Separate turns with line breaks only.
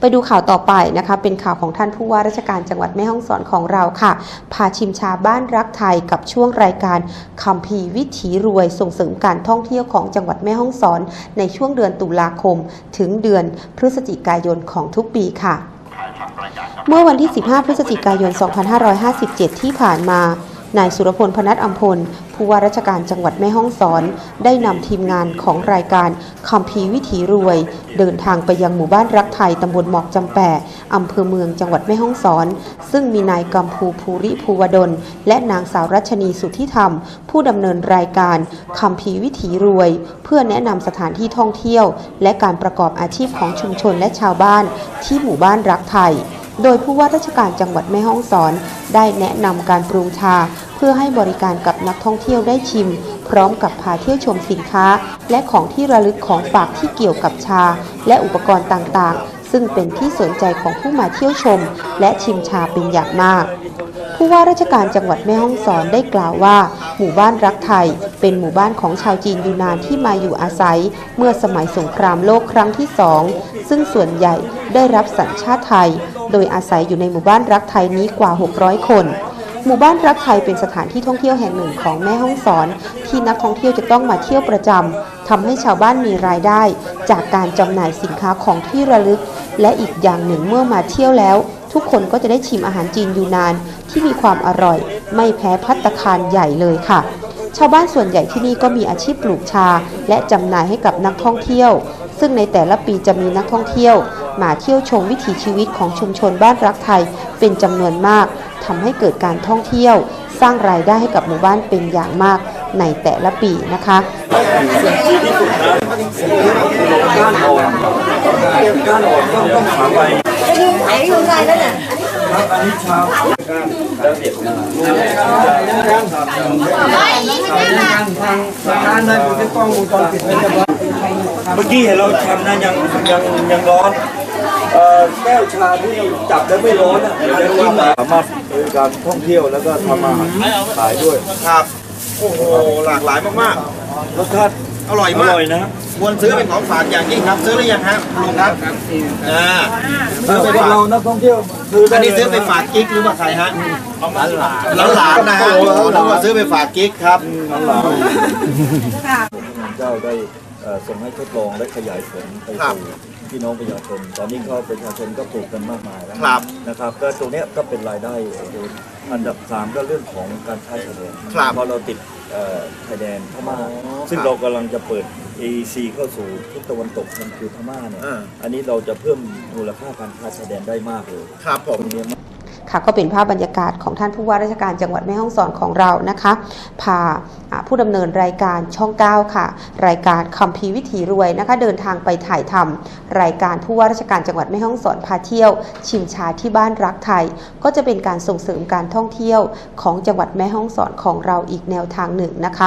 ไปดูข่าวต่อไปนะคะ เป็นข่าวของท่านผู้ว่าราชการจังหวัดแม่ฮ่องสอนของเราค่ะ พาชิมชาบ้านรักไทยกับช่วงรายการคัมภีร์วิถีรวยส่งเสริมการท่องเที่ยวของจังหวัดแม่ฮ่องสอน ในช่วงเดือนตุลาคม ถึงเดือนพฤศจิกายนของทุกปีค่ะ เมื่อวันที่ 15 พฤศจิกายน 2557 ที่ผ่านมา นายสุรพลพนัทอัมพล ผู้ว่าราชการจังหวัดแม่ฮ่องสอน ได้นำทีมงานของรายการคัมภีวิถีรวย เดินทางไปยังหมู่บ้านรักไทยตำบลหมอกจำแปะอำเภอเมืองจังหวัดแม่ฮ่องสอน ซึ่งมีนายกัมพูภูริภูวดล และนางสาวรัชนีสุทธิธรรม ผู้ดำเนินรายการคัมภีวิถีรวย เพื่อแนะนำสถานที่ท่องเที่ยว และการประกอบอาชีพของชุมชนและชาวบ้าน ที่หมู่บ้านรักไทย โดยผู้ว่าราชการจังหวัดแม่ฮ่องสอน ได้แนะนำการปรุงชา เพื่อให้บริการกับนักท่องเที่ยวได้ชิม พร้อมกับพาเที่ยวชมสินค้า และของที่ระลึกของฝากที่เกี่ยวกับชา และอุปกรณ์ต่างๆ ซึ่งเป็นที่สนใจของผู้มาเที่ยวชม และชิมชาเป็นอย่างมาก ผู้ว่าราชการจังหวัดแม่ฮ่องสอนได้กล่าวว่า หมู่บ้านรักไทย เป็นหมู่บ้านของชาวจีนยูนานที่มาอยู่อาศัย เมื่อสมัยสงครามโลกครั้งที่สองซึ่งส่วนใหญ่ได้รับสัญชาติไทย โดยอาศัยอยู่ในหมู่บ้านรักไทยนี้กว่า 600 คนหมู่บ้านรักไทยเป็นสถานที่ท่องเที่ยวแห่งหนึ่งของแม่ฮ่องสอน ที่นักท่องเที่ยวจะต้องมาเที่ยวประจำทำให้ชาวบ้านมีรายได้ จากการจำหน่ายสินค้าของที่ระลึก และอีกอย่างหนึ่งเมื่อมาเที่ยวแล้ว ทุกคนก็จะได้ชิมอาหารจีนยูนานที่มีความอร่อย ไม่แพ้พัตตคารใหญ่เลยค่ะ ชาวบ้านส่วนใหญ่ที่นี่ก็มีอาชีพปลูกชา และจำหน่ายให้กับนักท่องเที่ยว ซึ่งในแต่ละปีจะมีนักท่องเที่ยว มาเที่ยวชมวิถีชีวิตของชุมชนบ้านรักไทย เป็นจำนวนมากทำให้เกิดการท่องเที่ยว สร้างรายได้ให้กับหมู่บ้านเป็นอย่างมากในแต่ละปีนะคะ
ก้านอ่อนต้องต้องหาไป
ไหนอยู่ไหนแล้วเนี่ย
ครับอันนี้ชาวก้านแล้วเด็ดนะก้านทางทางร้านได้ดูในกล้องวงจรปิดเป็นเมื่อกี้เห็นเราทำนะยังยังยังร้อนเอ่อแก้วชาที่จับแล้วไม่ร้อนอะเดี๋ยวได้ว่าสามารถบริการท่องเที่ยวแล้วก็ทำอาหารขายด้วย
ครับ โอ้โหหลากหลายมาก
รสชาติ
อร่อย
อ
มาก
ร่อยนะ
ควรซื้อเป็นของฝากอย่างยิ่งครับ ซื้อหรือยังฮะลุงครับอ่าซื้อไป
พวก
ฝาก
เรานักท่องเที่ยวซื้อได้
อันนี้
เลย
ซื้อไปฝากกิ๊กหรือว่าใครฮะหลานหลานๆนะฮะโอ้โหนึกว่าซื้อไปฝากกิ๊กครับ
หลานๆเจ้าได้เอ่อ ส่งให้ทดลองและขยายผลไป
ครับ
สู่พี่น้องประชาชนตอนนี้ก็ประชาชนก็ปลูกกันมากมายแล้ว
ครับ
นะครับ ก็ตรงเนี้ยก็เป็นรายได้โอ้โหอันดับสามก็เรื่องของการค้าชายแดน
ครับ
เพราะเราติดเอ่อชายแดนพม่า
อ๋อ
ซึ่ง
ครับ
เรากำลังจะเปิด AEC เข้าสู่ทิศตะวันตกนั่นคือพม่าเนี่ย
อ่า
อันนี้เราจะเพิ่มมูลค่าการค้าชายแดนได้มากเลย
ครับผม
ตรงเนี้ย
ค่ะก็เป็นภาพบรรยากาศของท่านผู้ว่าราชการจังหวัดแม่ฮ่องสอนของเรานะคะพาผู้ดำเนินรายการช่อง 9 ค่ะ รายการคัมภีร์วิถีรวยนะคะ เดินทางไปถ่ายทำรายการผู้ว่าราชการจังหวัดแม่ฮ่องสอนพาเที่ยว ชิมชาที่บ้านรักไทย ก็จะเป็นการส่งเสริมการท่องเที่ยวของจังหวัดแม่ฮ่องสอนของเราอีกแนวทางหนึ่งนะคะ